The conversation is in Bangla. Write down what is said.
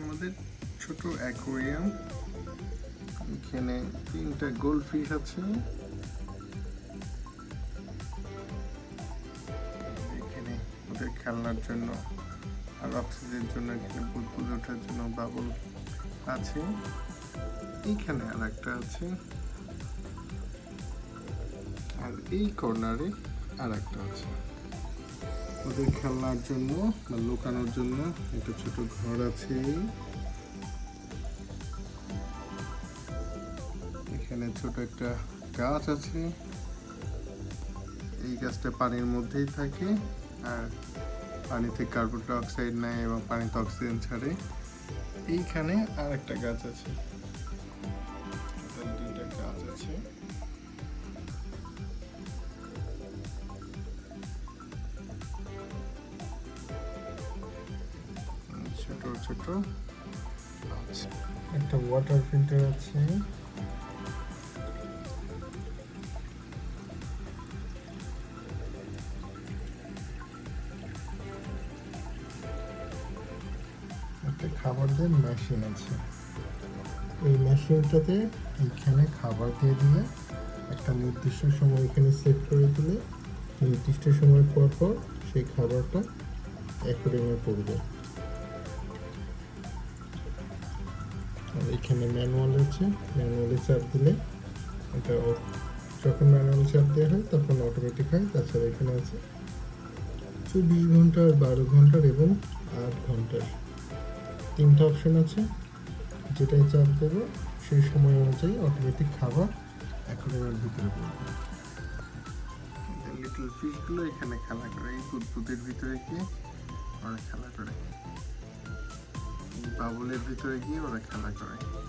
আমাদের ছোট অ্যাকোরিয়াম। এখানে তিনটা গোল্ড আছে। এখানে ওদের খেলনার জন্য আর অক্সিজেনের জন্য এখানে বুদবুদ ওঠার জন্য বাবল আছে। এইখানে আর একটা আছে। আর এই কর্নারে আর একটা আছে। ওদের খেলনার জন্য বা লুকানোর জন্য একটা ছোট ঘর আছে। এখানে ছোট একটা গাছ আছে। এই গাছটা পানির মধ্যেই থাকে আর পানিতে কার্বন ডাইঅক্সাইড নেয় এবং পানিতে অক্সিজেন ছাড়ে। এইখানে আর একটা গাছ আছে। ছোট ছোট। একটা ওয়াটার ফিল্টার আছে। একটা খাবার দেওয়ার মেশিন আছে। এই মেশিনটাতে এইখানে খাবার দিয়ে দিলে একটা নির্দিষ্ট সময় এখানে সেট করে দিলে নির্দিষ্ট সময় পর পর সেই খাবারটা অ্যাকোরিয়ামে পড়বে। আর এখানে ম্যানুয়াল আছে ম্যানুয়ালে চাপ দিলে এটা যখন ম্যানুয়াল চাপ দেওয়া হয়, তখন অটোমেটিক হয়, তাছাড়া এখানে আছে চব্বিশ ঘণ্টার, বারো ঘণ্টার এবং আট ঘণ্টার। তিনটা অপশন আছে, যেটাই চাপ দেবো, সেই সময় অনুযায়ী অটোমেটিক খাবার অ্যাকোরিয়ামের ভিতরে পড়বে লিটল ফিশগুলো এখানে খেলা করে, এই বুদবুদের ভিতরে গিয়ে ওরা খেলা করে। বাবুলের ভিতরে গিয়ে ওরা খেলা করে।